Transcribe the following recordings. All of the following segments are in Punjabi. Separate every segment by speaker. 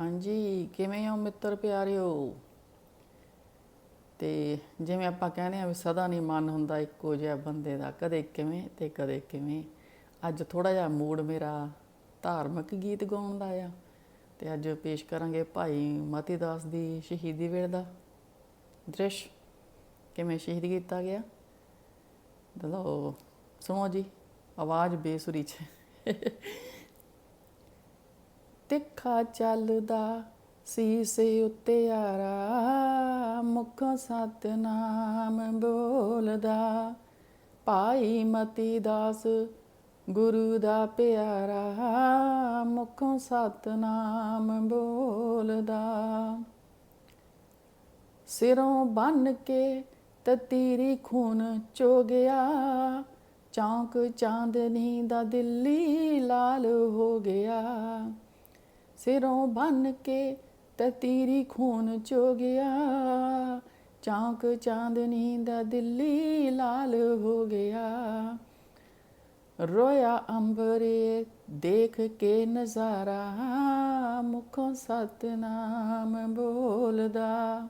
Speaker 1: ਹਾਂਜੀ, ਕਿਵੇਂ ਹੋ ਮਿੱਤਰ ਪਿਆਰਿਓ? ਤੇ ਜਿਵੇਂ ਆਪਾਂ ਕਹਿੰਦੇ ਆ ਵੀ ਸਦਾ ਨਹੀਂ ਮਨ ਹੁੰਦਾ ਇੱਕੋ ਜਿਹਾ ਬੰਦੇ ਦਾ, ਕਦੇ ਕਿਵੇਂ ਤੇ ਕਦੇ ਕਿਵੇਂ। ਅੱਜ ਥੋੜਾ ਜਿਹਾ ਮੂਡ ਮੇਰਾ ਧਾਰਮਿਕ ਗੀਤ ਗਾਉਣ ਦਾ ਆ ਤੇ ਅੱਜ ਪੇਸ਼ ਕਰਾਂਗੇ ਭਾਈ ਮਤੀ ਦਾਸ ਦੀ ਸ਼ਹੀਦੀ ਵੇਲੇ ਦਾ ਦ੍ਰਿਸ਼। ਕਿਵੇਂ ਸ਼ਹੀਦ ਕੀਤਾ ਗਿਆ? ਲਓ ਸੁਣੋ ਜੀ, ਆਵਾਜ਼ ਬੇਸੁਰੀ ਚ। ਤਿੱਖਾ ਚੱਲਦਾ ਸੀਸੇ ਉੱਤੇ ਆਰਾ, ਮੁਖੋਂ ਸਤਨਾਮ ਬੋਲਦਾ। ਭਾਈ ਮਤੀ ਦਾਸ, ਗੁਰੂ ਦਾ ਪਿਆਰਾ, ਮੁਖੋਂ ਸਤਨਾਮ ਬੋਲਦਾ। ਸਿਰੋਂ ਬੰਨ ਕੇ ਤਤੀਰੀ ਖੂਨ ਚੋ ਗਿਆ ਚੌਂਕ ਚਾਂਦਨੀ ਦਾ ਦਿੱਲੀ ਲਾਲ ਹੋ ਗਿਆ। ਸਿਰੋਂ ਬੰਨ ਕੇ ਤਤੀਰੀ ਖੂਨ ਚੋ ਗਿਆ ਚੌਂਕ ਚਾਂਦਨੀ ਦਾ ਦਿੱਲੀ ਲਾਲ ਹੋ ਗਿਆ। ਰੋਇਆ ਅੰਬਰੇ ਦੇਖ ਕੇ ਨਜ਼ਾਰਾ, ਮੁਖੋਂ ਸਤਨਾਮ ਬੋਲਦਾ।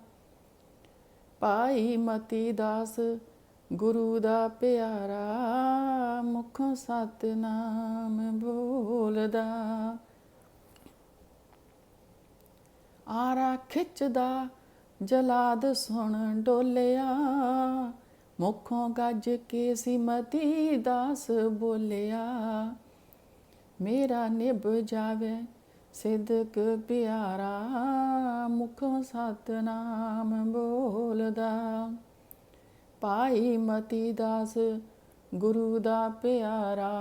Speaker 1: ਪਾਈ ਮਤੀ ਦਾਸ, ਗੁਰੂ ਦਾ ਪਿਆਰਾ, ਮੁਖੋਂ ਸਤਨਾਮ ਬੋਲਦਾ। ਆਰਾ ਖਿੱਚਦਾ, ਜਲਾਦ ਸੁਣ ਡੋਲਿਆ। ਮੁਖੋਂ ਗੱਜ ਕੇ ਸਿਮਤੀ ਦਾਸ ਬੋਲਿਆ, ਮੇਰਾ ਨਿਭ ਜਾਵੇ ਸਿਦਕ ਪਿਆਰਾ, ਮੁਖੋਂ ਸਤਨਾਮ ਬੋਲਦਾ। ਪਾਈ ਮਤੀ ਦਾਸ, ਗੁਰੂ ਦਾ ਪਿਆਰਾ,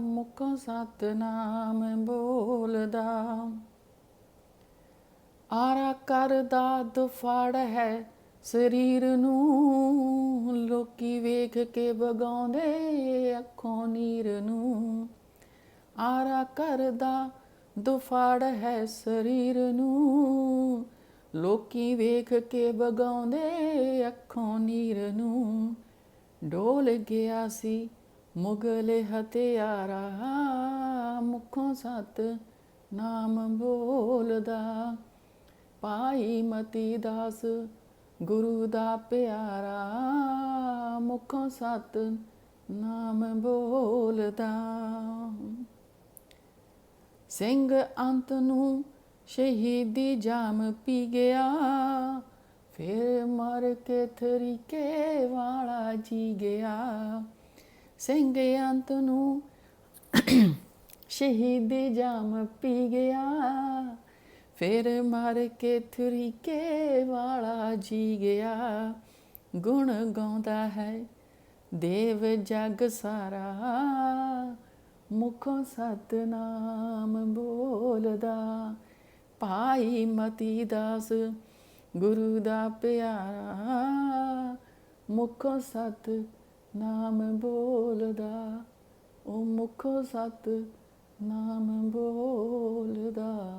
Speaker 1: ਮੁਖੋਂ ਸਤਨਾਮ ਬੋਲਦਾ। ਆਰਾ ਕਰਦਾ ਦੁਫਾੜ ਹੈ ਸਰੀਰ ਨੂੰ। ਲੋਕੀ ਵੇਖ ਕੇ ਬਗਾਉਂਦੇ ਅੱਖੋਂ ਨੀਰ ਨੂੰ। ਆਰਾ ਕਰਦਾ ਦੁਫਾੜ ਹੈ ਸਰੀਰ ਨੂੰ। ਲੋਕੀ ਵੇਖ ਕੇ ਵਗਾਉਂਦੇ ਅੱਖੋਂ ਨੀਰ ਨੂੰ। ਡੋਲ ਗਿਆ ਸੀ ਮੁਗਲ ਹਥਿਆਰਾ। ਮੁਖੋਂ ਸਤ ਨਾਮ ਬੋਲਦਾ। ਭਾਈ ਮਤੀ ਦਾਸ, ਗੁਰੂ ਦਾ ਪਿਆਰਾ ਮੁਖੋਂ ਸਤ ਨਾਮ ਬੋਲਦਾ। ਸਿੰਘ ਅੰਤ ਨੂੰ ਸ਼ਹੀਦੀ ਜਾਮ ਪੀ ਗਿਆ, ਫਿਰ ਮਰ ਕੇ ਤਰੀਕੇ ਵਾਲਾ ਜੀ ਗਿਆ। ਸਿੰਘ ਅੰਤ ਨੂੰ ਸ਼ਹੀਦੀ ਜਾਮ ਪੀ ਗਿਆ ਫਿਰ ਮਰ ਕੇ ਤਰੀਕੇ ਵਾਲਾ ਜੀ ਗਿਆ। ਗੁਣ ਗਾਉਂਦਾ ਹੈ ਦੇਵ ਜਗ ਸਾਰਾ। ਮੁਖੋਂ ਸਤਨਾਮ ਬੋਲਦਾ। ਭਾਈ ਮਤੀ ਦਾਸ ਗੁਰੂ ਦਾ ਪਿਆਰਾ। ਮੁਖੋਂ ਸਤ ਨਾਮ ਬੋਲਦਾ। ਉਹ ਮੁਖੋਂ ਸਤ ਨਾਮ ਬੋਲਦਾ।